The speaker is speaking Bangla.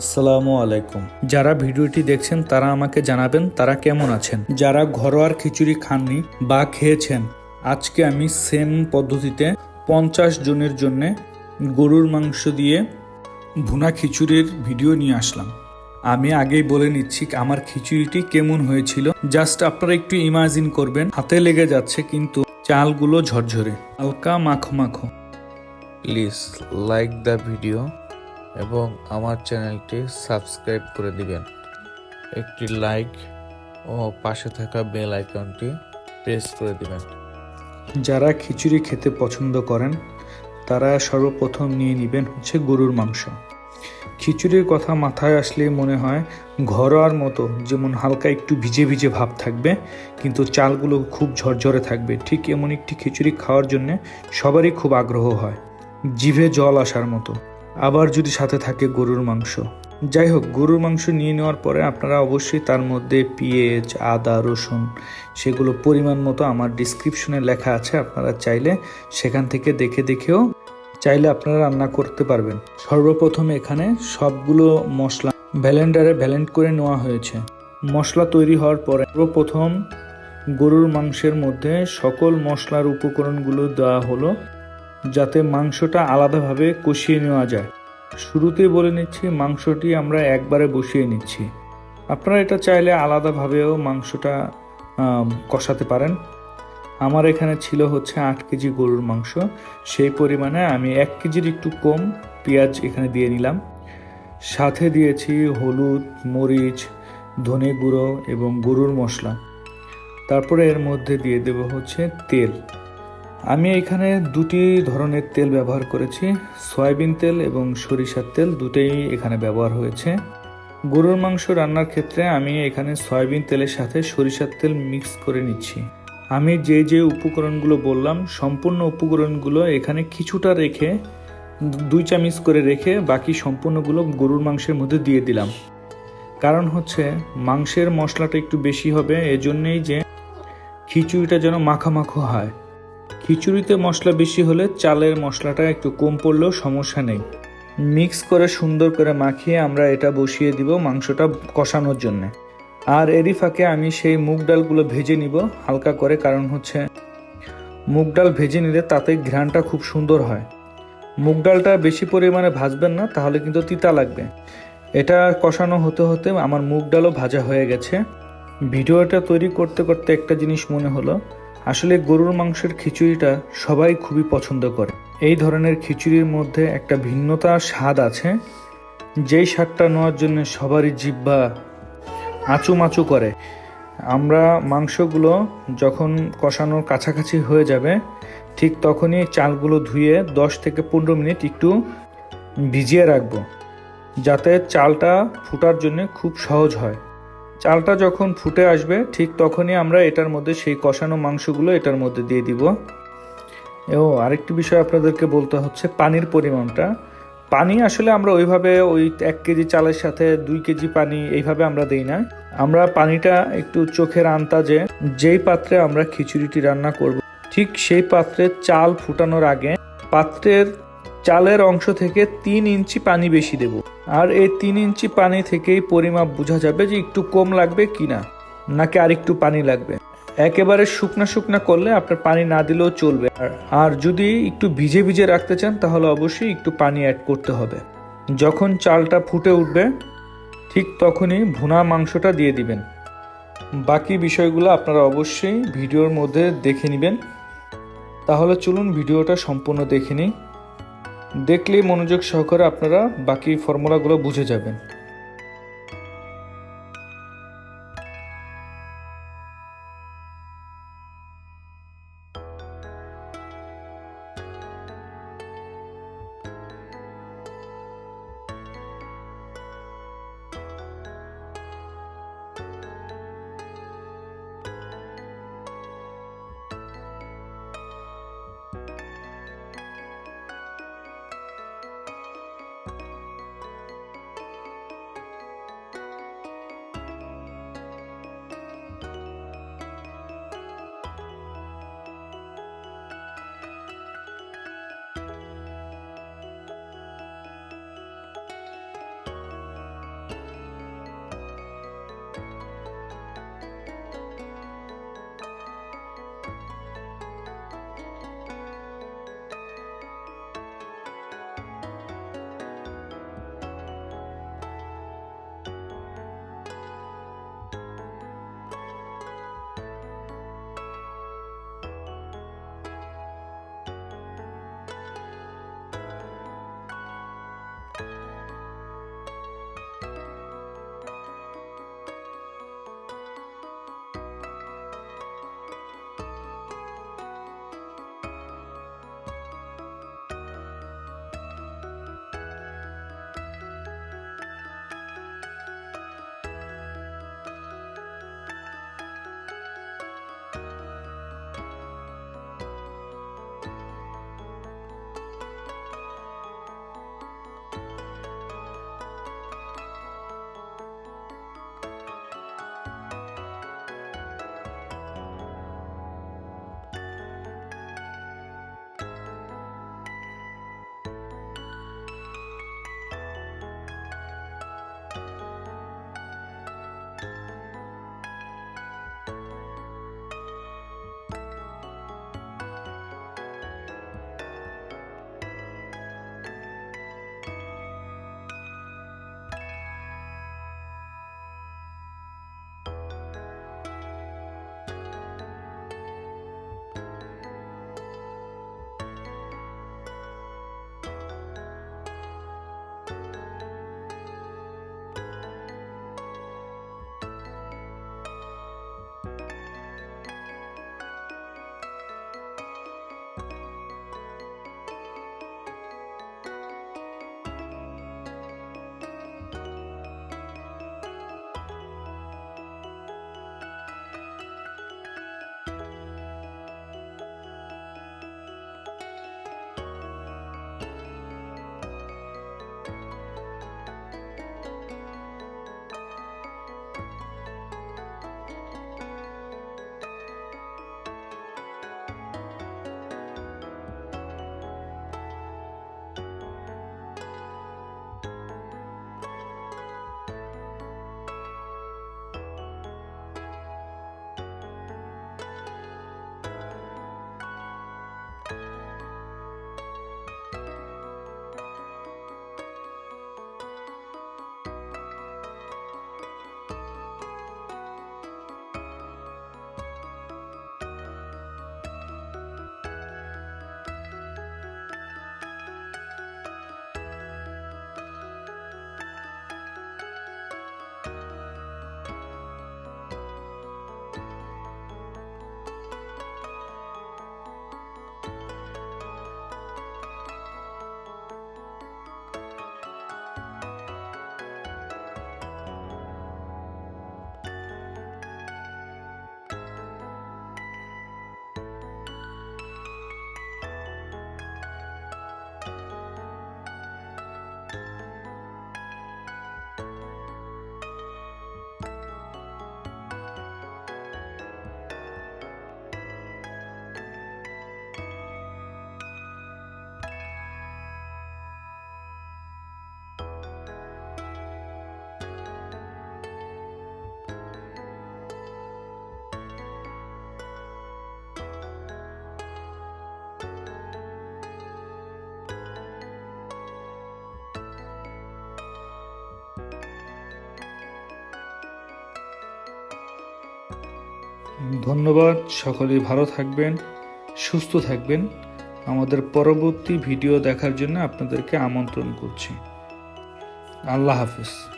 আসসালামু আলাইকুম। যারা ভিডিওটি দেখছেন, তারা আমাকে জানাবেন তারা কেমন আছেন। যারা ঘরোয়ার খিচুড়ি খাননি বা খেয়েছেন, আজকে আমি সেম পদ্ধতিতে পঞ্চাশ জনের জন্য গরুর মাংস দিয়ে ভুনা খিচুড়ির ভিডিও নিয়ে আসলাম। আমি আগেই বলে নিচ্ছি আমার খিচুড়িটি কেমন হয়েছিল। জাস্ট আপনারা একটু ইমাজিন করবেন, হাতে লেগে যাচ্ছে কিন্তু চালগুলো ঝরঝরে। হালকা মাখো মাখো। Please like the video. এবং আমার চ্যানেলটি সাবস্ক্রাইব করে দিবেন। একটি লাইক ও পাশে থাকা বেল আইকনটি প্রেস করে দিবেন। যারা খিচুড়ি খেতে পছন্দ করেন, তারা সর্বপ্রথম নিয়ে নেবেন হচ্ছে গরুর মাংস। খিচুড়ির কথা মাথায় আসলেই মনে হয় ঘরোয়ার মতো যেমন হালকা একটু ভিজে ভিজে ভাব থাকবে, কিন্তু চালগুলো খুব ঝরঝরে থাকবে। ঠিক এমন একটি খিচুড়ি খাওয়ার জন্য সবারই খুব আগ্রহ হয়, জিভে জল আসার মতো। আবার যদি সাথে থাকে গরুর মাংস। যাই হোক, গরুর মাংস নিয়ে নেওয়ার পরে আপনারা অবশ্যই তার মধ্যে পেঁয়াজ, আদা, রসুন সেগুলো পরিমাণ মতো আমার ডিসক্রিপশনে লেখা আছে, আপনারা চাইলে সেখান থেকে দেখে দেখেও চাইলে আপনারা রান্না করতে পারবেন। সর্বপ্রথম এখানে সবগুলো মশলা ভ্যালেন্ডারে ব্যালেন্ড করে নেওয়া হয়েছে। মশলা তৈরি হওয়ার পরে সর্বপ্রথম গরুর মাংসের মধ্যে সকল মশলার উপকরণগুলো দেওয়া হলো। যাতে মাংসটা আলাদাভাবে কষিয়ে নেওয়া যায়। শুরুতেই বলে নিচ্ছি, মাংসটি আমরা একবারে বসিয়ে নিচ্ছি। আপনারা এটা চাইলে আলাদাভাবেও মাংসটা কষাতে পারেন। আমার এখানে ছিল হচ্ছে আট কেজি গরুর মাংস। সেই পরিমাণে আমি এক কেজির একটু কম পেঁয়াজ এখানে দিয়ে নিলাম। সাথে দিয়েছি হলুদ, মরিচ, ধনে গুঁড়ো এবং গরুর মশলা। তারপরে এর মধ্যে দিয়ে দেব হচ্ছে তেল। আমি এখানে দুটি ধরনের তেল ব্যবহার করেছি, সয়াবিন তেল এবং সরিষার তেল, দুটোই এখানে ব্যবহার হয়েছে। গরুর মাংস রান্নার ক্ষেত্রে আমি এখানে সয়াবিন তেলের সাথে সরিষার তেল মিক্স করে নিচ্ছি। আমি যে যে উপকরণগুলো বললাম, সম্পূর্ণ উপকরণগুলো এখানে কিছুটা রেখে, দুই চামচ করে রেখে বাকি সম্পূর্ণগুলো গরুর মাংসের মধ্যে দিয়ে দিলাম। কারণ হচ্ছে, মাংসের মশলাটা একটু বেশি হবে, এজন্যই যে খিচুড়িটা যেন মাখামাখো হয়। খিচুড়িতে মশলা বেশি হলে চালের মশলাটা একটু কম পড়লেও সমস্যা নেই। মিক্স করে সুন্দর করে মাখিয়ে আমরা এটা বসিয়ে দিব মাংসটা কষানোর জন্য। আর এরই ফাঁকে আমি সেই মুগ ডালগুলো ভেজে নিব হালকা করে, কারণ হচ্ছে মুগ ডাল ভেজে নিলে তাতে ঘ্রাণটা খুব সুন্দর হয়। মুগ ডালটা বেশি পরিমাণে ভাজবেন না, তাহলে কিন্তু তিতা লাগবে। এটা কষানো হতে হতে আমার মুগ ডালও ভাজা হয়ে গেছে। ভিডিওটা তৈরি করতে করতে একটা জিনিস মনে হলো আসলে গরুর মাংসের খিচুড়িটা সবাই খুবই পছন্দ করে। এই ধরনের খিচুড়ির মধ্যে একটা ভিন্নতা স্বাদ আছে, যেই স্বাদটা নেওয়ার জন্য সবারই জিব্বা আঁচুমাচু করে। আমরা মাংসগুলো যখন কষানোর কাছাকাছি হয়ে যাবে, ঠিক তখনই চালগুলো ধুয়ে দশ থেকে পনেরো মিনিট একটু ভিজিয়ে রাখব, যাতে চালটা ফুটার জন্য খুব সহজ হয়। চালটা যখন ফুটে আসবে, ঠিক তখনই আমরা এটার মধ্যে সেই কষানো মাংসগুলো এটার মধ্যে দিয়ে দিব। ও, আরেকটি বিষয় আপনাদেরকে বলতে হচ্ছে, পানির পরিমাণটা। পানি আসলে আমরা ওইভাবে ওই এক কেজি চালের সাথে দুই কেজি পানি এইভাবে আমরা দেই না। আমরা পানিটা একটু চোখের আন্তাজে যেই পাত্রে আমরা খিচুড়িটি রান্না করব, ঠিক সেই পাত্রে চাল ফুটানোর আগে পাত্রের চালের অংশ থেকে তিন ইঞ্চি পানি বেশি দেব। আর এই তিন ইঞ্চি পানি থেকেই পরিমাপ বোঝা যাবে যে একটু কম লাগবে কিনা নাকি আর একটু পানি লাগবে। একেবারে শুকনা শুকনা করলে আপনার পানি না দিলেও চলবে। আর যদি একটু ভিজে ভিজে রাখতে চান, তাহলে অবশ্যই একটু পানি অ্যাড করতে হবে। যখন চালটা ফুটে উঠবে, ঠিক তখনই ভুনা মাংসটা দিয়ে দিবেন। বাকি বিষয়গুলো আপনারা অবশ্যই ভিডিওর মধ্যে দেখে নেবেন। তাহলে চলুন ভিডিওটা সম্পূর্ণ দেখে নিই। দেখলেই মনোযোগ সহকারে আপনারা বাকি ফর্মুলাগুলো বুঝে যাবেন। ধন্যবাদ, সকলেই ভালো থাকবেন, সুস্থ থাকবেন। আমাদের পরবর্তী ভিডিও দেখার জন্য আপনাদেরকে আমন্ত্রণ করছি। আল্লাহ হাফিজ।